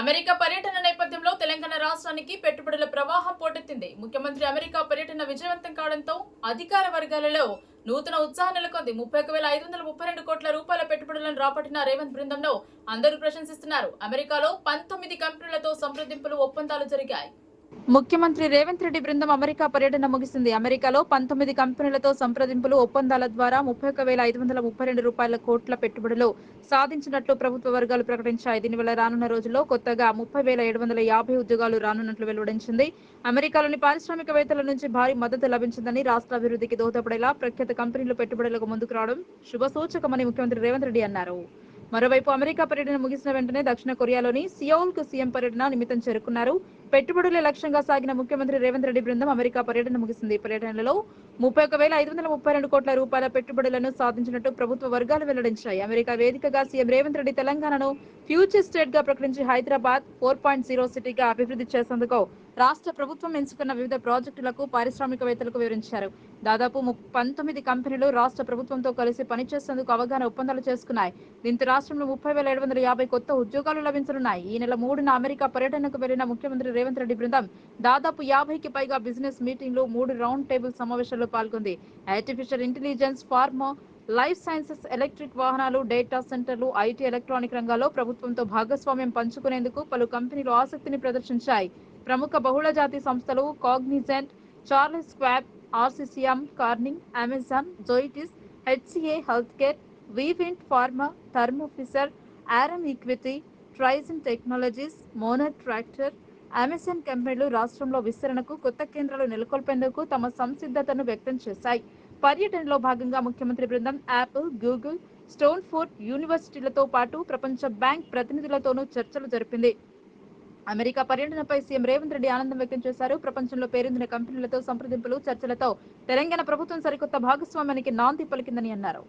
America పర్యటన నేపథ్యంలో తెలంగాణ రాష్ట్రానికి పెట్టుబడుల ప్రవాహం పోటెత్తింది. ముఖ్యమంత్రి అమెరికా పర్యటన విజయవంతం కావడంతో అధికార వర్గాలలో నూతన ఉత్సాహం నెలకొంది. ముప్పై ఒక వేల ఐదు వందల ముప్పై రెండు కోట్ల రూపాయల పెట్టుబడులను రాబట్టిన రేవంత్ బృందంలో అందరూ ప్రశంసిస్తున్నారు. అమెరికాలో పంతొమ్మిది కంపెనీలతో సంప్రదింపులు ఒప్పందాలు జరిగాయి. ముఖ్యమంత్రి రేవంత్ రెడ్డి బృందం అమెరికా పర్యటన ముగిసింది. అమెరికాలో పంతొమ్మిది కంపెనీలతో సంప్రదింపులు ఒప్పందాల ద్వారా ముప్పై ఒక వేల ఐదు వందల ముప్పై రెండు రూపాయల కోట్ల పెట్టుబడులు సాధించినట్లు ప్రభుత్వ వర్గాలు ప్రకటించాయి. దీనివల్ల రానున్న రోజుల్లో కొత్తగా ముప్పై వేల ఏడు వందల యాభై ఉద్యోగాలు రానున్నట్లు వెల్లడించింది అమెరికాలోని పారిశ్రామికవేత్తల నుంచి భారీ మద్దతు లభించిందని రాష్ట్ర అభివృద్ధికి దోహదపడేలా ప్రఖ్యాత కంపెనీలు పెట్టుబడులకు ముందుకు రావడం శుభసూచకమని ముఖ్యమంత్రి రేవంత్ రెడ్డి అన్నారు. మరోవైపు అమెరికా పర్యటన ముగిసిన వెంటనే దక్షిణ కొరియాలోని సియోల్కు సీఎం పర్యటన నిమిత్తం చేరుకున్నారు. పెట్టుబడుల లక్ష్యంగా సాగిన ముఖ్యమంత్రి రేవంత్ రెడ్డి బృందం అమెరికా పర్యటన ముగిసింది. ఈ పర్యటనలో ముప్పై ఒక వేల ఐదు వందల ముప్పై రెండు కోట్ల రూపాయల పెట్టుబడులను సాధించినట్టు ప్రభుత్వ వర్గాలు వెల్లడించాయి. అమెరికా వేదికగా సీఎం రేవంత్ రెడ్డి తెలంగాణను ఫ్యూచర్ స్టేట్గా ప్రకటించి హైదరాబాద్ ఫోర్ పాయింట్ జీరో సిటీగా అభివృద్ధి చేసేందుకు రాష్ట్ర ప్రభుత్వం ఎంచుకున్న వివిధ ప్రాజెక్టులకు పారిశ్రామికవేత్తలకు వివరించారు. దాదాపు పంతొమ్మిది కంపెనీలు రాష్ట్ర ప్రభుత్వంతో కలిసి పనిచేసేందుకు అవగాహన ఒప్పందాలు చేసుకున్నాయి. దీంతో రాష్ట్రంలో ముప్పై వేల ఏడు వందల యాభై కొత్త ఉద్యోగాలు లభించనున్నాయి. ఈ నెల మూడున అమెరికా పర్యటనకు వెళ్ళిన ముఖ్యమంత్రి రేవంత్ రెడ్డి బృందం దాదాపు యాభైకి పైగా బిజినెస్ మీటింగ్లు మూడు రౌండ్ టేబుల్ సమావేశాల్లో పాల్గొంది. Artificial intelligence pharma life sciences electric వాహనాలు డేటా సెంటర్లు ఐటీ ఎలక్ట్రానిక్ రంగాల్లో ప్రభుత్వంతో భాగస్వామ్యం పంచుకునేందుకు పలు కంపెనీలు ఆసక్తిని ప్రదర్శించాయి. ప్రముఖ బహుళజాతి సంస్థలు Cognizant Charles Schwab RCCM Corning Amazon Zoetis HCA health care Vivint pharma Thermo Fisher Aurum equity Trigyn technologies Monarch tractor Amazon కంపెనీలు రాష్ట్రంలో విస్తరణకు కొత్త కేంద్రాలు నెలకొల్పేందుకు తమ సంసిద్ధతను వ్యక్తం చేశాయి. పర్యటనలో భాగంగా ముఖ్యమంత్రి బృందం యాపిల్ గూగుల్ స్టోన్ ఫోర్ట్ యూనివర్సిటీలతో పాటు ప్రపంచ బ్యాంక్ ప్రతినిధులతోనూ చర్చలు జరిపింది. అమెరికా పర్యటనపై సీఎం రేవంత్ రెడ్డి ఆనందం వ్యక్తం చేశారు. ప్రపంచంలో పేరొందిన కంపెనీలతో సంప్రదింపులు చర్చలతో తెలంగాణ ప్రభుత్వం సరికొత్త భాగస్వామ్యానికి నాంది పలికిందని అన్నారు.